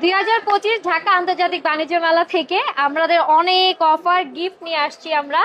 দুই হাজার পঁচিশ ঢাকা আন্তর্জাতিক বাণিজ্য মেলা থেকে আমাদের অনেক অফার গিফট নিয়ে আসছি আমরা,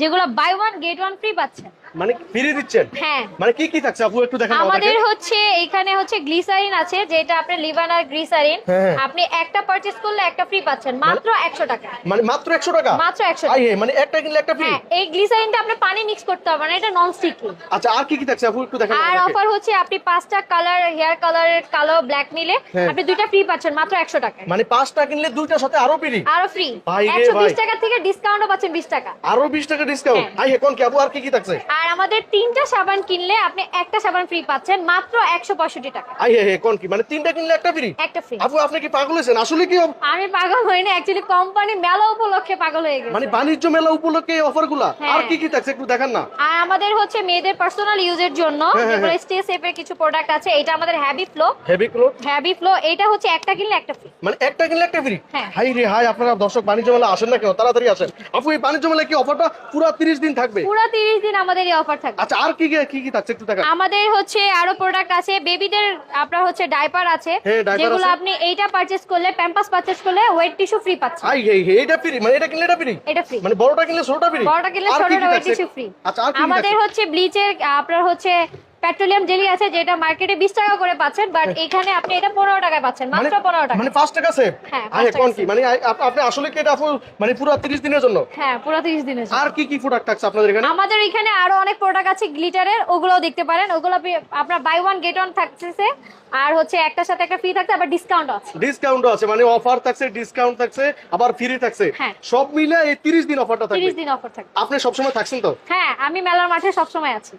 যেগুলো buy one get one free পাচ্ছেন। মানে ফিরিয়ে দিচ্ছেন? হ্যাঁ। মানে কি কি থাকছে? আপু একটু দেখেন আমাদের হচ্ছে এখানে হচ্ছে গ্লিসারিন আছে যেটা আপনার লিভানার গ্লিসারিন। হ্যাঁ। আপনি একটা পারচেজ করলে একটা ফ্রি পাচ্ছেন মাত্র একশো টাকা। মানে মাত্র একশো টাকা? মাত্র 100 আই মানে একটা কিনলে একটা ফ্রি হ্যাঁ এই গ্লিসারিনটা আপনি পানি মিক্স করতে হবে না এটা নন স্টিকি আচ্ছা আর কি কি থাকছে আপু? একটু দেখেন আর অফার হচ্ছে আপনি পাঁচটা কালার হেয়ার কালারের কালো ব্ল্যাক নিলে হ্যাঁ। আপনি দুইটা ফ্রি পাচ্ছেন মাত্র একশো টাকা। মানে পাঁচটা কিনলে দুইটার সাথে আরও ফ্রি আরও ফ্রি ভাই রে একশো বিশ ভাই। টাকা থেকে ডিসকাউন্টও পাচ্ছেন বিশ টাকা। আরও বিশ টাকা ডিসকাউন্ট হ্যাঁ। আই হে কোন কি আপু আর কি কি থাকছে? আর আমাদের তিনটা সাবান কিনলে আপনি একটা সাবান ফ্রি পাচ্ছেন মাত্র একশো পঁয়ষট্টি টাকা। আই হে কোন কি? মানে তিনটা কিনলে একটা ফ্রি একটা ফ্রি আপু আপনি কি পাগল হয়েছেন? আসলে কি আমি পাগল হই না অ্যাকচুয়ালি কোম্পানি মেলা উপলক্ষে পাগল হয়ে গেছে। মানে বাণিজ্য মেলা উপলক্ষে এই অফারগুলা হ্যাঁ। আর কি কি থাকছে একটু দেখান না। আর আমাদের হচ্ছে মেয়েদের পার্সোনাল ইউজের জন্য যেগুলো। স্টে সেফের কিছু প্রোডাক্ট আছে এটা আমাদের heavy flow heavy cloth heavy flow এটা হচ্ছে একটা কিনলে একটা ফ্রি মানে একটা কিনলে একটা ফ্রি হ্যাঁ। হাই রে হাই আপনারা দর্শক বাণিজ্য মেলা আসেন না কেন? তাড়াতাড়ি আসেন। আপু এই বাণিজ্য মেলা কি অফারটা পুরো 30 দিন থাকবে? পুরো তিরিশ দিন আমাদের অফার থাকবে। আচ্ছা আর কি কি- কি থাকছে? একটু দেখান। আমাদের হচ্ছে আরও প্রোডাক্ট আছে। বেবিদের আপনার হচ্ছে ডাইপার আছে। যেগুলো আপনি এইটা পারচেজ করলে প্যাম্পাস পারচেজ করলে ওয়েট টিস্যু ফ্রি পাচ্ছেন আই এই এটা ফ্রি মানে এটা কিনলে এটা ফ্রি এটা ফ্রি মানে বড়টা কিনলে ছোটটা ফ্রি বড়টা কিনলে ছোটটা ওয়েট টিস্যু ফ্রি আচ্ছা আমাদের হচ্ছে ব্লিচের আপনার হচ্ছে পেট্রোলিয়াম জেলি আছে যেটা মার্কেটে বিশ টাকা করে পাচ্ছেন বাট এখানে আপনি এটা পনেরো টাকায় পাচ্ছেন মানে মাত্র পনেরো টাকা। মানে 5 টাকা সেভ হ্যাঁ, কোন কি? মানে আপনি আসলে কি এটা মানে পুরো 30 দিনের জন্য? হ্যাঁ পুরো তিরিশ দিনের জন্য। আর কি কি প্রোডাক্ট থাকছে আপনাদের এখানে? আমাদের এখানে আরও অনেক প্রোডাক্ট আছে গ্লিটারের ওগুলোও দেখতে পারেন। ওগুলো আপনার বাই ওয়ান গেট ওয়ান থাকতেছে আর হচ্ছে একটার সাথে একটা ফ্রি থাকছে আবার ডিসকাউন্ট আছে। ডিসকাউন্টও আছে মানে অফার থাকছে ডিসকাউন্ট থাকছে আবার ফ্রি থাকছে। হ্যাঁ। সব মিলে এই 30 দিন অফারটা থাকবে। তিরিশ দিন অফার থাকবে। আপনি সবসময় থাকছেন তো? হ্যাঁ আমি মেলার মাঠে সবসময় আছি।